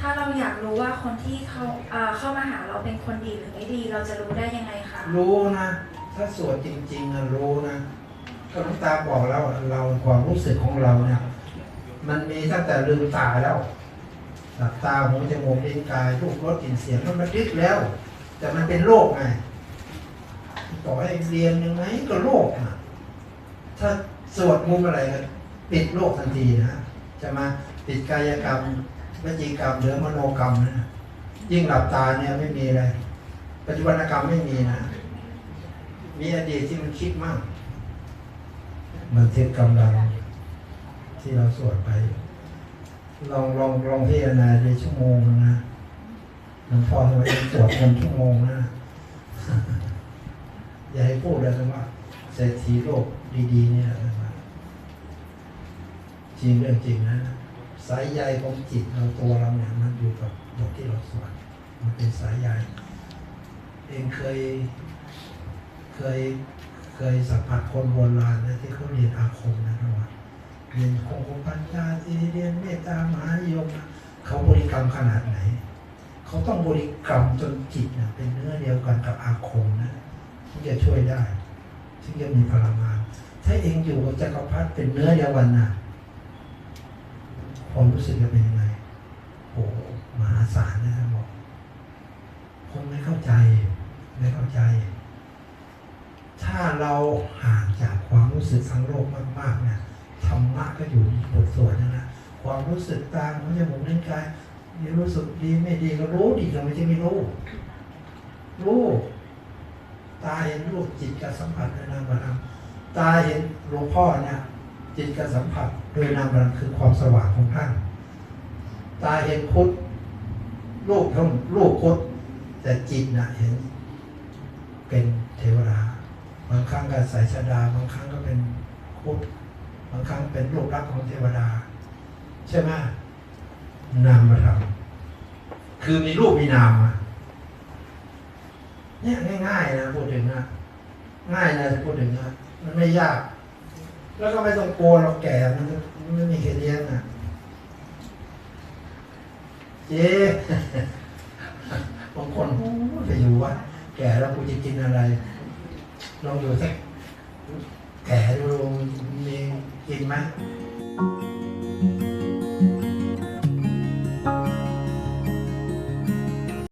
ถ้าเราอยากรู้ว่าคนที่เข้ามาหาเราเป็นคนดีหรือไม่ดี เราจะรู้ได้ยังไงคะรู้นะ ถ้าสวดจริงๆอะรู้นะก็น้ำตาบอกแล้วอะเราความรู้สึกของเราเนี่ย มันมีตั้งแต่ลืมตาแล้วหลับตาหูจมูกลิ้นกายรูปรสกลิ่นเสียงมันบันทึกแล้ว แต่มันเป็นโรคไงต่อให้เรียนยังไงก็โรคอะถ้าสวดมุมอะไรก็ปิดโรคทันทีนะจะมาปิดกายกรรม วจีกรรมหรือมโนกรรมนะยิ่งหลับตาเนี่ยไม่มีอะไรปัจจุบันกรรมไม่มีนะ มีอดีตที่มันคิดมากบันทึกกำลังที่เราสวดไป ลองลองลองพิจารณาในชั่วโมงนะหลวงพ่อทำไมต้องสวดเป็นชั่วโมงนะ อย่าให้พูดเลยนะว่าเศรษฐีโลกดีๆเนี่ยนะจริงเรื่องจริงนะ สายใยของจิตเราตัวเราเนี่ยมันอยู่กับบทที่เราสวดมันเป็นสายใยเองเคยเคยเคยสัมผัสคนโบราณนะที่เขาเรียนอาคมนะครับว่าเรียนคงคงปัญญาที่เรียนเมตตามหานิยมเขาบริกรรมขนาดไหน เขาต้องบริกรรมจนจิตนะเป็นเนื้อเดียวกันกับอาคมนะถึงจะช่วยได้ถึงจะมีพลังงานถ้าเองอยู่กับจักรพรรดิเป็นเนื้อเดียวกันนะ ความรู้สึกจะเป็นยังไงโอ้มหาศาลนะครับบอกคงไม่เข้าใจไม่เข้าใจ ถ้าเราห่างจากความรู้สึกทั้งโลกมากๆเนี่ยธรรมะก็อยู่ในบทสวดนะนะความรู้สึกตามของจมูกนิ้วกายนี่รู้สึกดีไม่ดีก็รู้ดีเราไม่ใช่ไม่รู้ รู้ตาเห็นรูปจิตกับสัมผัสโดยนามบัมตาเห็นหลวงพ่อเนี่ย จิตกับสัมผัสโดยนามบัมคือความสว่างของท่าน ตาเห็นคุดรูปทั้งรูปคุดแต่จิตนะเห็น เป็นเทวดาบางครั้งก็ใส่ชดา บางครั้งก็เป็นคุดบางครั้งเป็นรูปลักของเทวดา ใช่ไหมนามธรรมคือมีรูปมีนามอะเนี่ยง่ายๆนะพูดถึงนะง่ายนะพูดถึงนะมันไม่ยาก แล้วก็ไม่ต้องกลัวเราแก่มันไม่มีใครเลี้ยงอะเจ๊บางคนโอ้ยไปอยู่วะแก่แล้วกูจะกินอะไรลองอยู่สักแก่ดูมีกินไหม